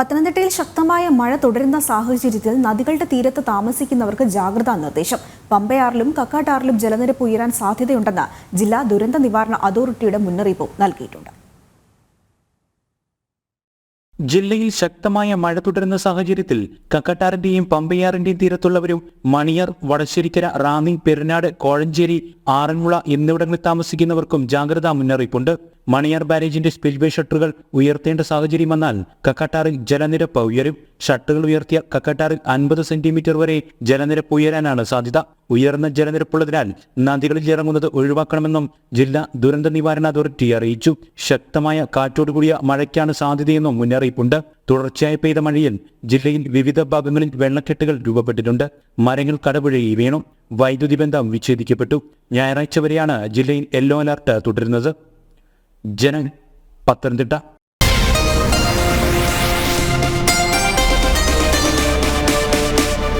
പത്തനംതിട്ടയിൽ ശക്തമായ മഴ തുടരുന്ന സാഹചര്യത്തിൽ നദികളുടെ തീരത്ത് താമസിക്കുന്നവർക്ക് ജാഗ്രതാ നിർദ്ദേശം. പമ്പയാറിലും കക്കാട്ടാറിലും ജലനിരപ്പ് ഉയരാൻ സാധ്യതയുണ്ടെന്ന് ജില്ലാ ദുരന്ത നിവാരണ അതോറിറ്റിയുടെ മുന്നറിയിപ്പും നൽകിയിട്ടുണ്ട്. ജില്ലയിൽ ശക്തമായ മഴ തുടരുന്ന സാഹചര്യത്തിൽ കക്കട്ടാറിന്റെയും പമ്പയാറിന്റെയും തീരത്തുള്ളവരും മണിയർ വടശ്ശേരിക്കര റാന്നി പെരുനാട് കോഴഞ്ചേരി ആറന്മുള എന്നിവിടങ്ങളിൽ താമസിക്കുന്നവർക്കും ജാഗ്രതാ മുന്നറിയിപ്പുണ്ട്. മണിയാർ ബാരേജിന്റെ സ്പിൽവേ ഷട്ടറുകൾ ഉയർത്തേണ്ട സാഹചര്യം വന്നാൽ കക്കട്ടാറിൽ ജലനിരപ്പ് ഉയരും. ഷട്ടറുകൾ ഉയർത്തിയ കക്കട്ടാറിൽ അൻപത് സെന്റിമീറ്റർ വരെ ജലനിരപ്പ് ഉയരാനാണ് സാധ്യത. ഉയർന്ന ജലനിരപ്പുള്ളതിനാൽ നദികളിൽ ഇറങ്ങുന്നത് ഒഴിവാക്കണമെന്നും ജില്ലാ ദുരന്ത നിവാരണ അതോറിറ്റി അറിയിച്ചു. ശക്തമായ കാറ്റോടുകൂടിയ മഴയ്ക്കാണ് സാധ്യതയെന്നും മുന്നറിയിപ്പുണ്ട്. തുടർച്ചയായി പെയ്ത മഴയിൽ ജില്ലയിൽ വിവിധ ഭാഗങ്ങളിൽ വെള്ളക്കെട്ടുകൾ രൂപപ്പെട്ടിട്ടുണ്ട്. മരങ്ങൾ കടപുഴകി വീണു. വൈദ്യുതി ബന്ധം വിച്ഛേദിക്കപ്പെട്ടു. ഞായറാഴ്ച വരെയാണ് ജില്ലയിൽ യെല്ലോ അലർട്ട് തുടരുന്നത്. ജനൻ പത്തനംതിട്ട